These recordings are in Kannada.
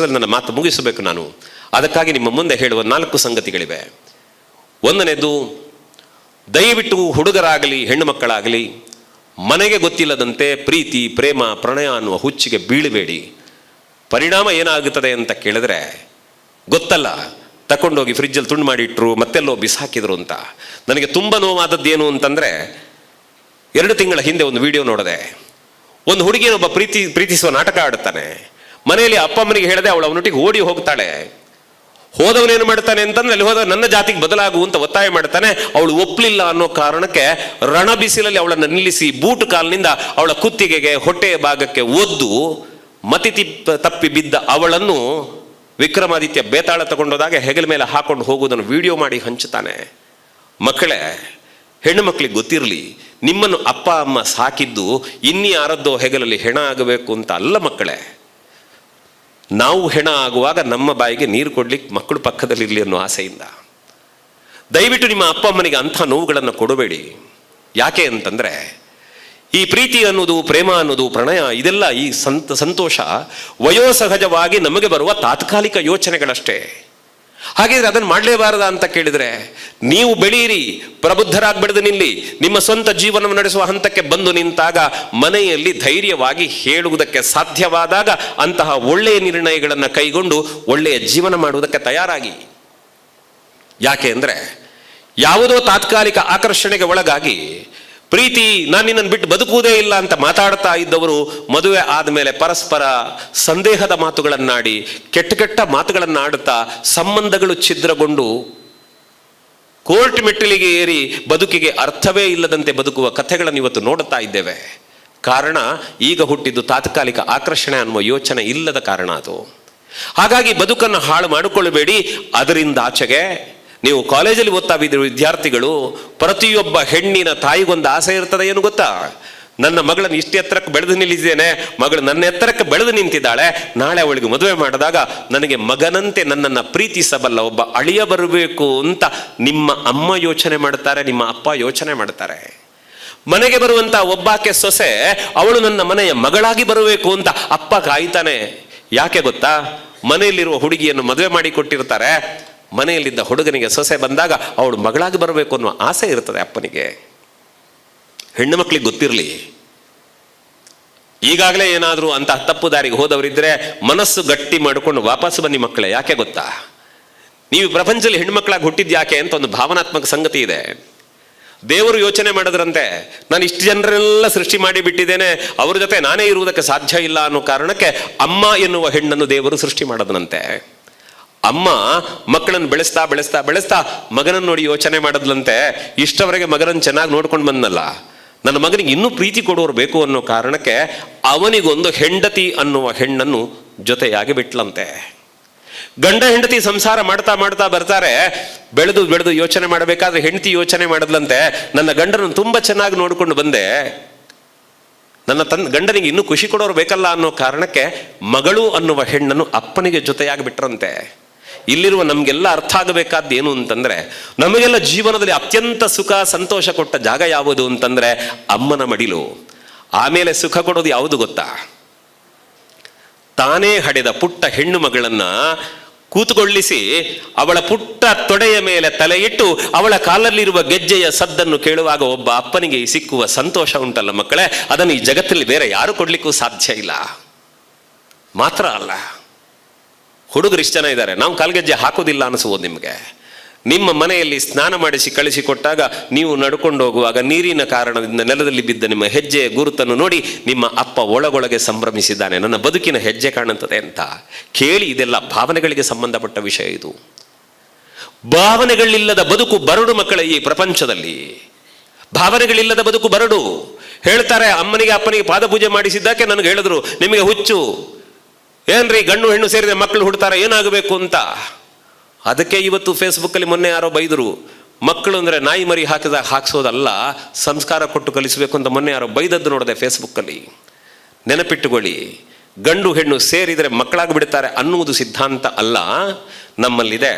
ನನ್ನ ಮಾತು ಮುಗಿಸಬೇಕು ನಾನು. ಅದಕ್ಕಾಗಿ ನಿಮ್ಮ ಮುಂದೆ ಹೇಳುವ ನಾಲ್ಕು ಸಂಗತಿಗಳಿವೆ. ಒಂದನೇದು ದಯವಿಟ್ಟು ಹುಡುಗರಾಗಲಿ, ಹೆಣ್ಣು ಮಕ್ಕಳಾಗಲಿ, ಮನೆಗೆ ಗೊತ್ತಿಲ್ಲದಂತೆ ಪ್ರೀತಿ, ಪ್ರೇಮ, ಪ್ರಣಯ ಅನ್ನುವ ಹುಚ್ಚಿಗೆ ಬೀಳಬೇಡಿ. ಪರಿಣಾಮ ಏನಾಗುತ್ತದೆ ಅಂತ ಕೇಳಿದ್ರೆ, ಗೊತ್ತಲ್ಲ ತಕೊಂಡೋಗಿ ಫ್ರಿಜ್ಜಲ್ಲಿ ತುಂಡು ಮಾಡಿಟ್ರು, ಮತ್ತೆಲ್ಲೋ ಬಿಸಾಕಿದ್ರು ಅಂತ. ನನಗೆ ತುಂಬ ನೋವಾದದ್ದೇನು ಅಂತಂದರೆ, ಎರಡು ತಿಂಗಳ ಹಿಂದೆ ಒಂದು ವಿಡಿಯೋ ನೋಡಿದೆ, ಒಂದು ಹುಡುಗಿಯನೊಬ್ಬ ಪ್ರೀತಿ, ಪ್ರೀತಿಸುವ ನಾಟಕ ಆಡುತ್ತಾನೆ. ಮನೆಯಲ್ಲಿ ಅಪ್ಪ ಅಮ್ಮನಿಗೆ ಹೇಳದೆ ಅವಳು ಅವನೊಟ್ಟಿಗೆ ಓಡಿ ಹೋಗ್ತಾಳೆ. ಹೋದವನೇನು ಮಾಡ್ತಾನೆ ಅಂತಂದ್ರೆ ಅಲ್ಲಿ ಹೋದವ ನನ್ನ ಜಾತಿಗೆ ಬದಲಾಗು ಅಂತ ಒತ್ತಾಯ ಮಾಡ್ತಾನೆ. ಅವಳು ಒಪ್ಪಲಿಲ್ಲ ಅನ್ನೋ ಕಾರಣಕ್ಕೆ ರಣ ಬಿಸಿಲಲ್ಲಿ ಅವಳನ್ನು ನಿಲ್ಲಿಸಿ ಬೂಟು ಕಾಲಿನಿಂದ ಅವಳ ಕುತ್ತಿಗೆಗೆ ಹೊಟ್ಟೆಯ ಭಾಗಕ್ಕೆ ಒದ್ದು ಮತಿ ತಿಪ್ಪ ತಪ್ಪಿ ಬಿದ್ದ ಅವಳನ್ನು ವಿಕ್ರಮಾದಿತ್ಯ ಬೇತಾಳ ತಗೊಂಡೋದಾಗ ಹೆಗಲ ಮೇಲೆ ಹಾಕೊಂಡು ಹೋಗುವುದನ್ನು ವಿಡಿಯೋ ಮಾಡಿ ಹಂಚುತ್ತಾನೆ. ಮಕ್ಕಳೇ, ಹೆಣ್ಣು ಮಕ್ಕಳಿಗೆ ಗೊತ್ತಿರಲಿ, ನಿಮ್ಮನ್ನು ಅಪ್ಪ ಅಮ್ಮ ಸಾಕಿದ್ದು ಇನ್ನಿ ಯಾರದ್ದೋ ಹೆಗಲಲ್ಲಿ ಹೆಣ ಆಗಬೇಕು ಅಂತ ಅಲ್ಲ ಮಕ್ಕಳೇ. ನಾವು ಹೆಣ ಆಗುವಾಗ ನಮ್ಮ ಬಾಯಿಗೆ ನೀರು ಕೊಡ್ಲಿಕ್ಕೆ ಮಕ್ಕಳು ಪಕ್ಕದಲ್ಲಿರಲಿ ಅನ್ನೋ ಆಸೆಯಿಂದ. ದಯವಿಟ್ಟು ನಿಮ್ಮ ಅಪ್ಪ ಅಮ್ಮನಿಗೆ ಅಂಥ ನೋವುಗಳನ್ನು ಕೊಡಬೇಡಿ. ಯಾಕೆ ಅಂತಂದರೆ, ಈ ಪ್ರೀತಿ ಅನ್ನೋದು, ಪ್ರೇಮ ಅನ್ನೋದು, ಪ್ರಣಯ, ಇದೆಲ್ಲ ಈ ಸಂತ, ಸಂತೋಷ ವಯೋಸಹಜವಾಗಿ ನಮಗೆ ಬರುವ ತಾತ್ಕಾಲಿಕ ಯೋಚನೆಗಳಷ್ಟೇ. ಹಾಗಿದ್ರೆ ಅದನ್ನು ಮಾಡಲೇಬಾರದ ಅಂತ ಕೇಳಿದರೆ, ನೀವು ಬೆಳೆಯಿರಿ ಪ್ರಬುದ್ಧರಾಗಿ ನಿಲ್ಲಿ, ನಿಮ್ಮ ಸ್ವಂತ ಜೀವನವನ್ನು ನಡೆಸುವ ಹಂತಕ್ಕೆ ಬಂದು ನಿಂತಾಗ ಮನೆಯಲ್ಲಿ ಧೈರ್ಯವಾಗಿ ಹೇಳುವುದಕ್ಕೆ ಸಾಧ್ಯವಾದಾಗ ಅಂತಹ ಒಳ್ಳೆಯ ನಿರ್ಣಯಗಳನ್ನು ಕೈಗೊಂಡು ಒಳ್ಳೆಯ ಜೀವನ ಮಾಡುವುದಕ್ಕೆ ತಯಾರಾಗಿ. ಯಾಕೆ ಅಂದರೆ, ಯಾವುದೋ ತಾತ್ಕಾಲಿಕ ಆಕರ್ಷಣೆಗೆ ಒಳಗಾಗಿ ಪ್ರೀತಿ ನಾನು ನಿನ್ನನ್ನು ಬಿಟ್ಟು ಬದುಕುವುದೇ ಇಲ್ಲ ಅಂತ ಮಾತಾಡ್ತಾ ಇದ್ದವರು ಮದುವೆ ಆದಮೇಲೆ ಪರಸ್ಪರ ಸಂದೇಹದ ಮಾತುಗಳನ್ನಾಡಿ, ಕೆಟ್ಟ ಕೆಟ್ಟ ಮಾತುಗಳನ್ನು ಆಡುತ್ತಾ ಸಂಬಂಧಗಳು ಛಿದ್ರಗೊಂಡು ಕೋರ್ಟ್ ಮೆಟ್ಟಿಲಿಗೆ ಏರಿ ಬದುಕಿಗೆ ಅರ್ಥವೇ ಇಲ್ಲದಂತೆ ಬದುಕುವ ಕಥೆಗಳನ್ನು ಇವತ್ತು ನೋಡುತ್ತಾ ಇದ್ದೇವೆ. ಕಾರಣ, ಈಗ ಹುಟ್ಟಿದ್ದು ತಾತ್ಕಾಲಿಕ ಆಕರ್ಷಣೆ ಅನ್ನುವ ಯೋಚನೆ ಇಲ್ಲದ ಕಾರಣ ಅದು. ಹಾಗಾಗಿ ಬದುಕನ್ನು ಹಾಳು ಮಾಡಿಕೊಳ್ಳಬೇಡಿ. ಅದರಿಂದ ಆಚೆಗೆ ನೀವು ಕಾಲೇಜಲ್ಲಿ ಓದ್ತಾ ವಿದ್ಯಾರ್ಥಿಗಳು ಪ್ರತಿಯೊಬ್ಬ ಹೆಣ್ಣಿನ ತಾಯಿಗೊಂದು ಆಸೆ ಇರ್ತದೆ ಏನು ಗೊತ್ತಾ? ನನ್ನ ಮಗಳನ್ನು ಇಷ್ಟು ಎತ್ತರಕ್ಕೆ ಬೆಳೆದು ನಿಲ್ಲಿದ್ದೇನೆ ಮಗಳು ನನ್ನ ಎತ್ತರಕ್ಕೆ ಬೆಳೆದು ನಿಂತಿದ್ದಾಳೆ. ನಾಳೆ ಅವಳಿಗೆ ಮದುವೆ ಮಾಡಿದಾಗ ನನಗೆ ಮಗನಂತೆ ನನ್ನನ್ನು ಪ್ರೀತಿಸಬಲ್ಲ ಒಬ್ಬ ಅಳಿಯ ಬರಬೇಕು ಅಂತ ನಿಮ್ಮ ಅಮ್ಮ ಯೋಚನೆ ಮಾಡ್ತಾರೆ ನಿಮ್ಮ ಅಪ್ಪ ಯೋಚನೆ ಮಾಡ್ತಾರೆ ಮನೆಗೆ ಬರುವಂಥ ಒಬ್ಬಾಕೆ ಸೊಸೆ, ಅವಳು ನನ್ನ ಮನೆಯ ಮಗಳಾಗಿ ಬರಬೇಕು ಅಂತ ಅಪ್ಪ ಕಾಯ್ತಾನೆ. ಯಾಕೆ ಗೊತ್ತಾ? ಮನೆಯಲ್ಲಿರುವ ಹುಡುಗಿಯನ್ನು ಮದುವೆ ಮಾಡಿ ಕೊಟ್ಟಿರ್ತಾರೆ ಮನೆಯಲ್ಲಿದ್ದ ಹುಡುಗನಿಗೆ ಸೊಸೆ ಬಂದಾಗ ಅವಳು ಮಗಳಾಗಿ ಬರಬೇಕು ಅನ್ನುವ ಆಸೆ ಇರ್ತದೆ ಅಪ್ಪನಿಗೆ. ಹೆಣ್ಣು ಮಕ್ಕಳಿಗೆ ಗೊತ್ತಿರಲಿ. ಈಗಾಗಲೇ ಏನಾದರೂ ಅಂತ ತಪ್ಪು ದಾರಿಗೆ ಹೋದವರಿದ್ದರೆ ಮನಸ್ಸು ಗಟ್ಟಿ ಮಾಡಿಕೊಂಡು ವಾಪಸ್ ಬನ್ನಿ ಮಕ್ಕಳೇ, ಯಾಕೆ ಗೊತ್ತಾ? ನೀವು ಪ್ರಪಂಚದಲ್ಲಿ ಹೆಣ್ಮಕ್ಳಾಗಿ ಹುಟ್ಟಿದ್ದು ಯಾಕೆ ಅಂತ ಒಂದು ಭಾವನಾತ್ಮಕ ಸಂಗತಿ ಇದೆ. ದೇವರು ಯೋಚನೆ ಮಾಡಿದ್ರಂತೆ, ನಾನು ಇಷ್ಟು ಜನರೆಲ್ಲ ಸೃಷ್ಟಿ ಮಾಡಿ ಬಿಟ್ಟಿದ್ದೇನೆ, ಅವ್ರ ಜೊತೆ ನಾನೇ ಇರುವುದಕ್ಕೆ ಸಾಧ್ಯ ಇಲ್ಲ ಅನ್ನೋ ಕಾರಣಕ್ಕೆ ಅಮ್ಮ ಎನ್ನುವ ಹೆಣ್ಣನ್ನು ದೇವರು ಸೃಷ್ಟಿ ಮಾಡದನಂತೆ ಅಮ್ಮ ಮಕ್ಕಳನ್ನು ಬೆಳೆಸ್ತಾ ಬೆಳೆಸ್ತಾ ಬೆಳೆಸ್ತಾ ಮಗನನ್ನು ನೋಡಿ ಯೋಚನೆ ಮಾಡದ್ಲಂತೆ. ಇಷ್ಟವರೆಗೆ ಮಗನನ್ನು ಚೆನ್ನಾಗಿ ನೋಡ್ಕೊಂಡು ಬಂದನಲ್ಲ. ನನ್ನ ಮಗನಿಗೆ ಇನ್ನೂ ಪ್ರೀತಿ ಕೊಡೋರು ಬೇಕು ಅನ್ನೋ ಕಾರಣಕ್ಕೆ ಅವನಿಗೊಂದು ಹೆಂಡತಿ ಅನ್ನುವ ಹೆಣ್ಣನ್ನು ಜೊತೆಯಾಗಿ ಬಿಟ್ಲಂತೆ. ಗಂಡ ಹೆಂಡತಿ ಸಂಸಾರ ಮಾಡ್ತಾ ಮಾಡ್ತಾ ಬರ್ತಾರೆ. ಬೆಳೆದು ಬೆಳೆದು ಯೋಚನೆ ಮಾಡಬೇಕಾದ್ರೆ ಹೆಂಡತಿ ಯೋಚನೆ ಮಾಡಿದ್ಲಂತೆ. ನನ್ನ ಗಂಡನನ್ನು ತುಂಬ ಚೆನ್ನಾಗಿ ನೋಡಿಕೊಂಡು ಬಂದೆ. ನನ್ನ ತನ್, ಗಂಡನಿಗೆ ಇನ್ನೂ ಖುಷಿ ಕೊಡೋರು ಬೇಕಲ್ಲ ಅನ್ನೋ ಕಾರಣಕ್ಕೆ ಮಗಳು ಅನ್ನುವ ಹೆಣ್ಣನ್ನು ಅಪ್ಪನಿಗೆ ಜೊತೆಯಾಗಿ ಬಿಟ್ರಂತೆ. ಇಲ್ಲಿರುವ ನಮಗೆಲ್ಲ ಅರ್ಥ ಆಗಬೇಕಾದ್ದು ಏನು ಅಂತಂದರೆ, ನಮಗೆಲ್ಲ ಜೀವನದಲ್ಲಿ ಅತ್ಯಂತ ಸುಖ, ಸಂತೋಷ ಕೊಟ್ಟ ಜಾಗ ಯಾವುದು ಅಂತಂದರೆ, ಅಮ್ಮನ ಮಡಿಲು. ಆಮೇಲೆ ಸುಖ ಕೊಡೋದು ಯಾವುದು ಗೊತ್ತಾ? ತಾನೇ ಹಡೆದ ಪುಟ್ಟ ಹೆಣ್ಣು ಮಗಳನ್ನು ಕೂತುಕೊಳ್ಳಿಸಿ, ಅವಳ ಪುಟ್ಟ ತೊಡೆಯ ಮೇಲೆ ತಲೆ ಇಟ್ಟು, ಅವಳ ಕಾಲಲ್ಲಿರುವ ಗೆಜ್ಜೆಯ ಸದ್ದನ್ನು ಕೇಳುವಾಗ ಒಬ್ಬ ಅಪ್ಪನಿಗೆ ಸಿಕ್ಕುವ ಸಂತೋಷ ಉಂಟಲ್ಲ ಮಕ್ಕಳೇ, ಅದನ್ನು ಈ ಜಗತ್ತಲ್ಲಿ ಬೇರೆ ಯಾರು ಕೊಡಲಿಕ್ಕೂ ಸಾಧ್ಯ ಇಲ್ಲ. ಮಾತ್ರ ಅಲ್ಲ. ಹುಡುಗರು ಇಷ್ಟು ಜನ ಇದ್ದಾರೆ. ನಾವು ಕಾಲ್ಗೆಜ್ಜೆ ಹಾಕೋದಿಲ್ಲ ಅನಿಸ್ಬೋದು ನಿಮಗೆ. ನಿಮ್ಮ ಮನೆಯಲ್ಲಿ ಸ್ನಾನ ಮಾಡಿಸಿ ಕಳಿಸಿಕೊಟ್ಟಾಗ ನೀವು ನಡ್ಕೊಂಡು ಹೋಗುವಾಗ ನೀರಿನ ಕಾರಣದಿಂದ ನೆಲದಲ್ಲಿ ಬಿದ್ದ ನಿಮ್ಮ ಹೆಜ್ಜೆಯ ಗುರುತನ್ನು ನೋಡಿ ನಿಮ್ಮ ಅಪ್ಪ ಒಳಗೊಳಗೆ ಸಂಭ್ರಮಿಸಿದ್ದಾನೆ. ನನ್ನ ಬದುಕಿನ ಹೆಜ್ಜೆ ಕಾಣುತ್ತದೆ ಅಂತ ಕೇಳಿ ಇದೆಲ್ಲ ಭಾವನೆಗಳಿಗೆ ಸಂಬಂಧಪಟ್ಟ ವಿಷಯ ಇದು. ಭಾವನೆಗಳಿಲ್ಲದ ಬದುಕು ಬರಡು ಮಕ್ಕಳ ಈ ಪ್ರಪಂಚದಲ್ಲಿ. ಭಾವನೆಗಳಿಲ್ಲದ ಬದುಕು ಬರಡು. ಹೇಳ್ತಾರೆ, ಅಮ್ಮನಿಗೆ ಅಪ್ಪನಿಗೆ ಪಾದಪೂಜೆ ಮಾಡಿಸಿದ್ದಕ್ಕೆ ನನಗೆ ಹೇಳಿದ್ರು, ನಿಮಗೆ ಹುಚ್ಚು. ಏನ್ರಿ ಗಂಡು ಹೆಣ್ಣು ಸೇರಿದ ಮಕ್ಕಳು ಹುಡ್ತಾರೆ, ಏನಾಗಬೇಕು ಅಂತ? ಅದಕ್ಕೆ ಇವತ್ತು ಫೇಸ್ಬುಕ್ಕಲ್ಲಿ ಮೊನ್ನೆ ಯಾರೋ ಬೈದರು ಮಕ್ಕಳು ಅಂದರೆ ನಾಯಿ ಮರಿ ಹಾಕಿದಾಗ ಹಾಕ್ಸೋದಲ್ಲ, ಸಂಸ್ಕಾರ ಕೊಟ್ಟು ಕಲಿಸಬೇಕು ಅಂತ ಮೊನ್ನೆ ಯಾರೋ ಬೈದದ್ದು ನೋಡಿದೆ ಫೇಸ್ಬುಕ್ಕಲ್ಲಿ ನೆನಪಿಟ್ಟುಕೊಳ್ಳಿ, ಗಂಡು ಹೆಣ್ಣು ಸೇರಿದರೆ ಮಕ್ಕಳಾಗಿ ಬಿಡ್ತಾರೆ ಅನ್ನುವುದು ಸಿದ್ಧಾಂತ ಅಲ್ಲ, ನಮ್ಮಲ್ಲಿದೆ.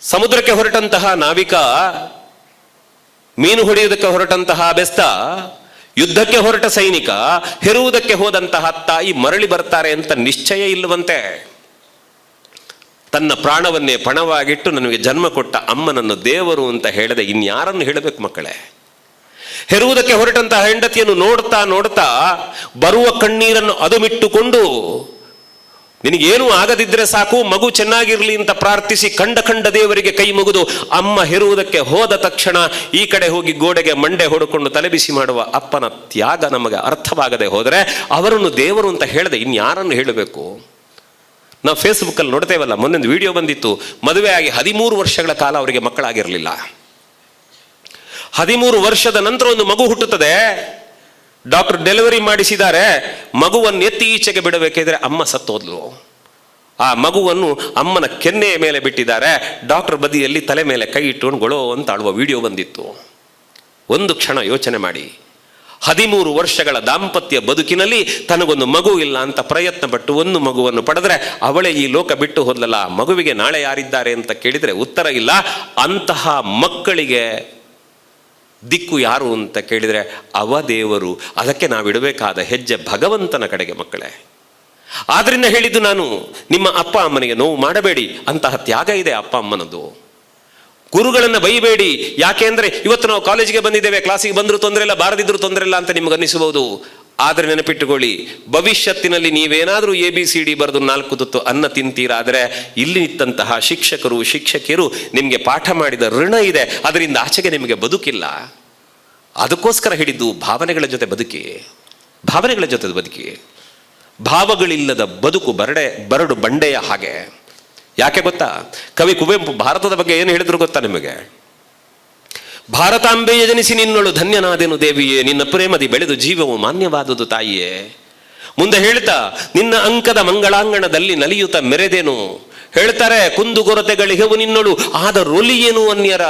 ಸಮುದ್ರಕ್ಕೆ ಹೊರಟಂತಹ ನಾವಿಕ, ಮೀನು ಹೊಡೆಯುವುದಕ್ಕೆ ಹೊರಟಂತಹ ಬೆಸ್ತ ಯುದ್ಧಕ್ಕೆ ಹೊರಟ ಸೈನಿಕ, ಹೆರುವುದಕ್ಕೆ ಹೋದಂತಹ ತಾಯಿ ಮರಳಿ ಬರ್ತಾರೆ ಅಂತ ನಿಶ್ಚಯ ಇಲ್ಲವಂತೆ. ತನ್ನ ಪ್ರಾಣವನ್ನೇ ಪಣವಾಗಿಟ್ಟು ನನಗೆ ಜನ್ಮ ಕೊಟ್ಟ ಅಮ್ಮನನ್ನು ದೇವರು ಅಂತ ಹೇಳದೆ ಇನ್ಯಾರನ್ನು ಹೇಳಬೇಕು ಮಕ್ಕಳೇ? ಹೆರುವುದಕ್ಕೆ ಹೊರಟಂತಹ ಹೆಂಡತಿಯನ್ನು ನೋಡ್ತಾ ನೋಡ್ತಾ ಬರುವ ಕಣ್ಣೀರನ್ನು ಅದುಮಿಟ್ಟುಕೊಂಡು ನಿನಗೇನು ಆಗದಿದ್ರೆ ಸಾಕು, ಮಗು ಚೆನ್ನಾಗಿರ್ಲಿ ಅಂತ ಪ್ರಾರ್ಥಿಸಿ ಕಂಡ ಕಂಡ ದೇವರಿಗೆ ಕೈ ಮುಗಿದು ಅಮ್ಮ ಹೆರುವುದಕ್ಕೆ ಹೋದ ತಕ್ಷಣ ಈ ಕಡೆ ಹೋಗಿ ಗೋಡೆಗೆ ಮಂಡೆ ಹೊಡ್ಕೊಂಡು ತಲೆಬಿಸಿ ಮಾಡುವ ಅಪ್ಪನ ತ್ಯಾಗ ನಮಗೆ ಅರ್ಥವಾಗದೆ ಹೋದರೆ ಅವರನ್ನು ದೇವರು ಅಂತ ಹೇಳದೆ, ಇನ್ಯಾರನ್ನು ಹೇಳಬೇಕು? ನಾವು ಫೇಸ್ಬುಕ್ಕಲ್ಲಿ ನೋಡ್ತೇವಲ್ಲ, ಮೊನ್ನೊಂದು ವಿಡಿಯೋ ಬಂದಿತ್ತು, ಮದುವೆ ಆಗಿ ಹದಿಮೂರು ವರ್ಷಗಳ ಕಾಲ ಅವರಿಗೆ ಮಕ್ಕಳಾಗಿರಲಿಲ್ಲ. ಹದಿಮೂರು ವರ್ಷದ ನಂತರ ಒಂದು ಮಗು ಹುಟ್ಟುತ್ತದೆ. ಡಾಕ್ಟರ್ ಡೆಲಿವರಿ ಮಾಡಿಸಿದ್ದಾರೆ, ಮಗುವನ್ನು ಎತ್ತಿ ಈಚೆಗೆ ಬಿಡಬೇಕಿದ್ರೆ ಅಮ್ಮ ಸತ್ತೋದ್ಲು. ಆ ಮಗುವನ್ನು ಅಮ್ಮನ ಕೆನ್ನೆಯ ಮೇಲೆ ಬಿಟ್ಟಿದ್ದಾರೆ, ಡಾಕ್ಟರ್ ಬದಿಯಲ್ಲಿ ತಲೆ ಮೇಲೆ ಕೈ ಇಟ್ಟುಕೊಂಡು ಗೊಳೋ ಅಂತ ಆಳುವ ವಿಡಿಯೋ ಬಂದಿತ್ತು. ಒಂದು ಕ್ಷಣ ಯೋಚನೆ ಮಾಡಿ, ಹದಿಮೂರು ವರ್ಷಗಳ ದಾಂಪತ್ಯ ಬದುಕಿನಲ್ಲಿ ತನಗೊಂದು ಮಗು ಇಲ್ಲ ಅಂತ ಪ್ರಯತ್ನ ಪಟ್ಟು ಒಂದು ಮಗುವನ್ನು ಪಡೆದ್ರೆ ಅವಳೇ ಈ ಲೋಕ ಬಿಟ್ಟು ಹೋದ್ಲಲ್ಲ, ಮಗುವಿಗೆ ನಾಳೆ ಯಾರಿದ್ದಾರೆ ಅಂತ ಕೇಳಿದರೆ ಉತ್ತರ ಇಲ್ಲ, ಅಂತಹ ಮಕ್ಕಳಿಗೆ ದಿಕ್ಕು ಯಾರು ಅಂತ ಕೇಳಿದರೆ ಅವ ದೇವರು. ಅದಕ್ಕೆ ನಾವಿಡಬೇಕಾದ ಹೆಜ್ಜೆ ಭಗವಂತನ ಕಡೆಗೆ ಮಕ್ಕಳೇ. ಆದ್ರಿಂದ ಹೇಳಿದ್ದು ನಾನು, ನಿಮ್ಮ ಅಪ್ಪ ಅಮ್ಮನಿಗೆ ನೋವು ಮಾಡಬೇಡಿ, ಅಂತಹ ತ್ಯಾಗ ಇದೆ ಅಪ್ಪ ಅಮ್ಮನದು ಗುರುಗಳನ್ನು ಬೈಬೇಡಿ, ಯಾಕೆ ಅಂದರೆ ಇವತ್ತು ನಾವು ಕಾಲೇಜಿಗೆ ಬಂದಿದ್ದೇವೆ ಕ್ಲಾಸಿಗೆ ಬಂದರೂ ತೊಂದರೆ ಇಲ್ಲ, ಬಾರದಿದ್ರು ತೊಂದರೆ ಇಲ್ಲ ಅಂತ ನಿಮಗೆ ಅನ್ನಿಸಬಹುದು ಆದರೆ ನೆನಪಿಟ್ಟುಕೊಳ್ಳಿ, ಭವಿಷ್ಯತ್ತಿನಲ್ಲಿ ನೀವೇನಾದರೂ ಎ ಬಿ ಸಿ ಡಿ ಬರೆದು ನಾಲ್ಕು ತುತ್ತು ಅನ್ನ ತಿಂತೀರಾದರೆ ಇಲ್ಲಿ ನಿಂತಹ ಶಿಕ್ಷಕರು, ಶಿಕ್ಷಕಿಯರು ನಿಮಗೆ ಪಾಠ ಮಾಡಿದ ಋಣ ಇದೆ, ಅದರಿಂದ ಆಚೆಗೆ ನಿಮಗೆ ಬದುಕಿಲ್ಲ. ಅದಕ್ಕೋಸ್ಕರ ಹಿಡಿದು ಭಾವನೆಗಳ ಜೊತೆ ಬದುಕಿ, ಭಾವನೆಗಳ ಜೊತೆ ಬದುಕಿ. ಭಾವಗಳಿಲ್ಲದ ಬದುಕು ಬರಡೆ, ಬರಡು ಬಂಡೆಯ ಹಾಗೆ. ಯಾಕೆ ಗೊತ್ತಾ? ಕವಿ ಕುವೆಂಪು ಭಾರತದ ಬಗ್ಗೆ ಏನು ಹೇಳಿದ್ರು ಗೊತ್ತಾ ನಿಮಗೆ? ಭಾರತಾಂಬೆಯ ಜನಿಸಿ ನಿನ್ನಳು ಧನ್ಯನಾದೆನು ದೇವಿಯೇ, ನಿನ್ನ ಪ್ರೇಮದಿ ಬೆಳೆದು ಜೀವವು ಮಾನ್ಯವಾದುದು ತಾಯಿಯೇ. ಮುಂದೆ ಹೇಳ್ತಾ, ನಿನ್ನ ಅಂಕದ ಮಂಗಳಾಂಗಣದಲ್ಲಿ ನಲಿಯುತ್ತ ಮೆರೆದೇನು. ಹೇಳ್ತಾರೆ ಕುಂದುಗೊರತೆಗಳಿಗೆವು ನಿನ್ನಳು, ಆದ ರೊಲಿಯೇನು ಅನ್ಯರ?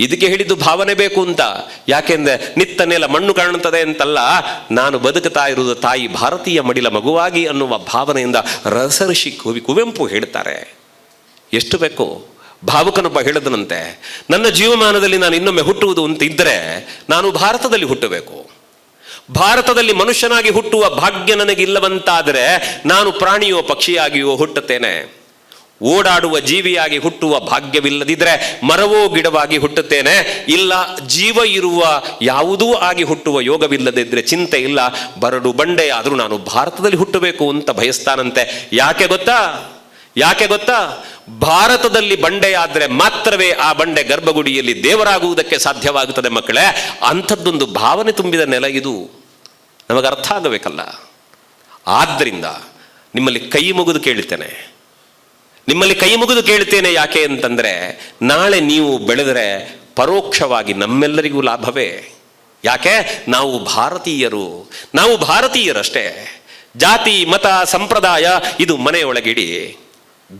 ಇದಕ್ಕೆ ಹೇಳಿದ್ದು ಭಾವನೆ ಬೇಕು ಅಂತ. ಯಾಕೆಂದ್ರೆ ನಿತ್ತ ನೆಲ ಮಣ್ಣು ಕಾಣುತ್ತದೆ ಅಂತಲ್ಲ, ನಾನು ಬದುಕುತ್ತಾ ಇರುವುದು ತಾಯಿ ಭಾರತೀಯ ಮಡಿಲ ಮಗುವಾಗಿ ಅನ್ನುವ ಭಾವನೆಯಿಂದ ರಸಋಷಿ ಕವಿ ಕುವೆಂಪು ಹೇಳ್ತಾರೆ. ಎಷ್ಟು ಬೇಕು? ಭಾವುಕನೊಬ್ಬ ಹೇಳಿದನಂತೆ, ನನ್ನ ಜೀವಮಾನದಲ್ಲಿ ನಾನು ಇನ್ನೊಮ್ಮೆ ಹುಟ್ಟುವುದು ಅಂತ ಇದ್ದರೆ ನಾನು ಭಾರತದಲ್ಲಿ ಹುಟ್ಟಬೇಕು. ಭಾರತದಲ್ಲಿ ಮನುಷ್ಯನಾಗಿ ಹುಟ್ಟುವ ಭಾಗ್ಯ ನನಗಿಲ್ಲವಂತಾದರೆ ನಾನು ಪ್ರಾಣಿಯೋ ಪಕ್ಷಿಯಾಗಿಯೋ ಹುಟ್ಟುತ್ತೇನೆ. ಓಡಾಡುವ ಜೀವಿಯಾಗಿ ಹುಟ್ಟುವ ಭಾಗ್ಯವಿಲ್ಲದಿದ್ದರೆ ಮರವೋ ಗಿಡವಾಗಿ ಹುಟ್ಟುತ್ತೇನೆ. ಇಲ್ಲ, ಜೀವ ಇರುವ ಯಾವುದೂ ಆಗಿ ಹುಟ್ಟುವ ಯೋಗವಿಲ್ಲದಿದ್ದರೆ ಚಿಂತೆ ಇಲ್ಲ. ಬರಡು ಬಂಡೆಯಾದರೂ ನಾನು ಭಾರತದಲ್ಲಿ ಹುಟ್ಟಬೇಕು ಅಂತ ಬಯಸ್ತಾನಂತೆ. ಯಾಕೆ ಗೊತ್ತಾ? ಯಾಕೆ ಗೊತ್ತಾ? ಭಾರತದಲ್ಲಿ ಬಂಡೆಯಾದ್ರೆ ಮಾತ್ರವೇ ಆ ಬಂಡೆ ಗರ್ಭಗುಡಿಯಲ್ಲಿ ದೇವರಾಗುವುದಕ್ಕೆ ಸಾಧ್ಯವಾಗುತ್ತದೆ ಮಕ್ಕಳೇ. ಅಂಥದ್ದೊಂದು ಭಾವನೆ ತುಂಬಿದ ನೆಲ ಇದು. ನಮಗೆ ಅರ್ಥ ಆಗಬೇಕಲ್ಲ? ಆದ್ದರಿಂದ ನಿಮ್ಮಲ್ಲಿ ಕೈ ಮುಗಿದು ಕೇಳ್ತೇನೆ. ನಿಮ್ಮಲ್ಲಿ ಕೈ ಮುಗಿದು ಕೇಳ್ತೇನೆ ಯಾಕೆ ಅಂತಂದರೆ, ನಾಳೆ ನೀವು ಬೆಳೆದರೆ ಪರೋಕ್ಷವಾಗಿ ನಮ್ಮೆಲ್ಲರಿಗೂ ಲಾಭವೇ. ಯಾಕೆ? ನಾವು ಭಾರತೀಯರು. ನಾವು ಭಾರತೀಯರಷ್ಟೇ. ಜಾತಿ, ಮತ, ಸಂಪ್ರದಾಯ, ಇದು ಮನೆಯೊಳಗಿಡಿ.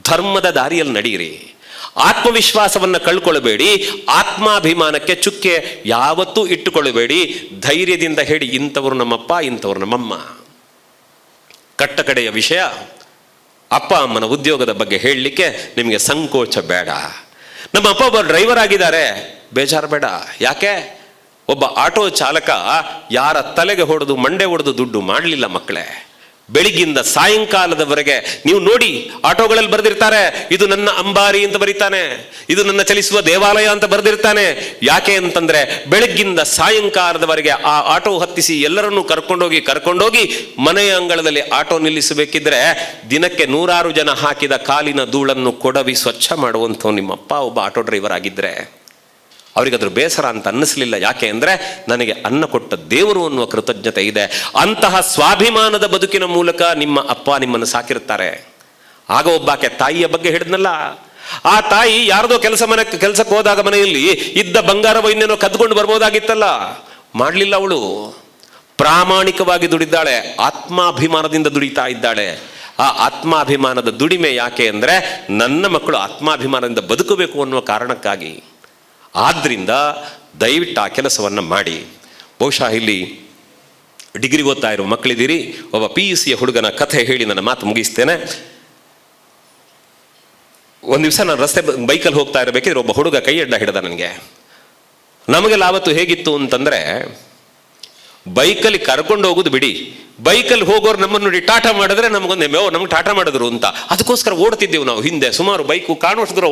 ಧರ್ಮದ ದಾರಿಯಲ್ಲಿ ನಡೆಯಿರಿ. ಆತ್ಮವಿಶ್ವಾಸವನ್ನು ಕಳ್ಕೊಳ್ಬೇಡಿ ಆತ್ಮಾಭಿಮಾನಕ್ಕೆ ಚುಕ್ಕೆ ಯಾವತ್ತೂ ಇಟ್ಟುಕೊಳ್ಳಬೇಡಿ. ಧೈರ್ಯದಿಂದ ಹೇಳಿ, ಇಂಥವರು ನಮ್ಮಪ್ಪ, ಇಂಥವ್ರು ನಮ್ಮಮ್ಮ. ಕಟ್ಟ ಕಡೆಯ ವಿಷಯ, ಅಪ್ಪ ಅಮ್ಮನ ಉದ್ಯೋಗದ ಬಗ್ಗೆ ಹೇಳಲಿಕ್ಕೆ ನಿಮಗೆ ಸಂಕೋಚ ಬೇಡ. ನಮ್ಮ ಅಪ್ಪ ಒಬ್ಬ ಡ್ರೈವರ್ ಆಗಿದ್ದಾರೆ. ಬೇಜಾರು ಬೇಡ. ಯಾಕೆ? ಒಬ್ಬ ಆಟೋ ಚಾಲಕ ಯಾರ ತಲೆಗೆ ಹೊಡೆದು, ಮಂಡೆ ಹೊಡೆದು ದುಡ್ಡು ಮಾಡಲಿಲ್ಲ ಮಕ್ಕಳೇ. ಬೆಳಿಗ್ಗಿಂದ ಸಾಯಂಕಾಲದವರೆಗೆ ನೀವು ನೋಡಿ ಆಟೋಗಳಲ್ಲಿ ಬರೆದಿರ್ತಾರೆ, ಇದು ನನ್ನ ಅಂಬಾರಿ ಅಂತ ಬರೀತಾನೆ, ಇದು ನನ್ನ ಚಲಿಸುವ ದೇವಾಲಯ ಅಂತ ಬರೆದಿರ್ತಾನೆ. ಯಾಕೆ ಅಂತಂದ್ರೆ ಬೆಳಗ್ಗಿಂದ ಸಾಯಂಕಾಲದವರೆಗೆ ಆ ಆಟೋ ಹತ್ತಿಸಿ ಎಲ್ಲರನ್ನೂ ಕರ್ಕೊಂಡೋಗಿ ಕರ್ಕೊಂಡೋಗಿ ಮನೆಯ ಅಂಗಳದಲ್ಲಿ ಆಟೋ ನಿಲ್ಲಿಸಬೇಕಿದ್ರೆ ದಿನಕ್ಕೆ ನೂರಾರು ಜನ ಹಾಕಿದ ಕಾಲಿನ ಧೂಳನ್ನು ಕೊಡವಿ ಸ್ವಚ್ಛ ಮಾಡುವಂಥ ನಿಮ್ಮಪ್ಪ ಒಬ್ಬ ಆಟೋ ಡ್ರೈವರ್ ಆಗಿದ್ರೆ. ಅವರಿಗೆ ಅದ್ರ ಬೇಸರ ಅಂತ ಅನ್ನಿಸ್ಲಿಲ್ಲ. ಯಾಕೆ ಅಂದರೆ ನನಗೆ ಅನ್ನ ಕೊಟ್ಟ ದೇವರು ಅನ್ನುವ ಕೃತಜ್ಞತೆ ಇದೆ. ಅಂತಹ ಸ್ವಾಭಿಮಾನದ ಬದುಕಿನ ಮೂಲಕ ನಿಮ್ಮ ಅಪ್ಪ ನಿಮ್ಮನ್ನು ಸಾಕಿರ್ತಾರೆ ಆಗ ಒಬ್ಬಾಕೆ ತಾಯಿಯ ಬಗ್ಗೆ ಹಿಡಿದ್ನಲ್ಲ ಆ ತಾಯಿ ಯಾರದೋ ಕೆಲಸ ಮನೆ, ಕೆಲಸಕ್ಕೆ ಹೋದಾಗ ಮನೆಯಲ್ಲಿ ಇದ್ದ ಬಂಗಾರವ ಇನ್ನೇನೋ ಕದ್ಕೊಂಡು ಬರ್ಬೋದಾಗಿತ್ತಲ್ಲ. ಮಾಡಲಿಲ್ಲ ಅವಳು. ಪ್ರಾಮಾಣಿಕವಾಗಿ ದುಡಿದ್ದಾಳೆ ಆತ್ಮಾಭಿಮಾನದಿಂದ ದುಡಿತಾ ಇದ್ದಾಳೆ. ಆ ಆತ್ಮಾಭಿಮಾನದ ದುಡಿಮೆ ಯಾಕೆ ಅಂದರೆ ನನ್ನ ಮಕ್ಕಳು ಆತ್ಮಾಭಿಮಾನದಿಂದ ಬದುಕಬೇಕು ಅನ್ನುವ ಕಾರಣಕ್ಕಾಗಿ. ಆದ್ರಿಂದ ದಯವಿಟ್ಟು ಆ ಕೆಲಸವನ್ನು ಮಾಡಿ. ಬಹುಶಃ ಇಲ್ಲಿ ಡಿಗ್ರಿ ಓದ್ತಾ ಇರೋ ಮಕ್ಕಳಿದ್ದೀರಿ. ಒಬ್ಬ ಪಿ ಯು ಸಿಯ ಹುಡುಗನ ಕಥೆ ಹೇಳಿ ನನ್ನ ಮಾತು ಮುಗಿಸ್ತೇನೆ. ಒಂದು ದಿವಸ ನಾನು ರಸ್ತೆ ಬೈಕಲ್ಲಿ ಹೋಗ್ತಾ ಇರಬೇಕಿದ್ರೆ ಒಬ್ಬ ಹುಡುಗ ಕೈ ಅಡ್ಡ ಹಿಡ್ದ ನನಗೆ. ನಮಗೆ ಆವತ್ತು ಹೇಗಿತ್ತು ಅಂತಂದ್ರೆ, ಬೈಕಲ್ಲಿ ಕರ್ಕೊಂಡು ಹೋಗೋದು ಬಿಡಿ. ಬೈಕಲ್ಲಿ ಹೋಗೋರು ನಮ್ಮನ್ನು ನೋಡಿ ಟಾಟಾ ಮಾಡಿದ್ರೆ ನಮಗೊಂದು ಮೇವು ನಮ್ಗೆ ಟಾಟಾ ಮಾಡಿದ್ರು ಅಂತ. ಅದಕ್ಕೋಸ್ಕರ ಓಡ್ತಿದ್ದೆವು ನಾವು ಹಿಂದೆ. ಸುಮಾರು ಬೈಕು ಕಾಣುವಷ್ಟು ದೂರ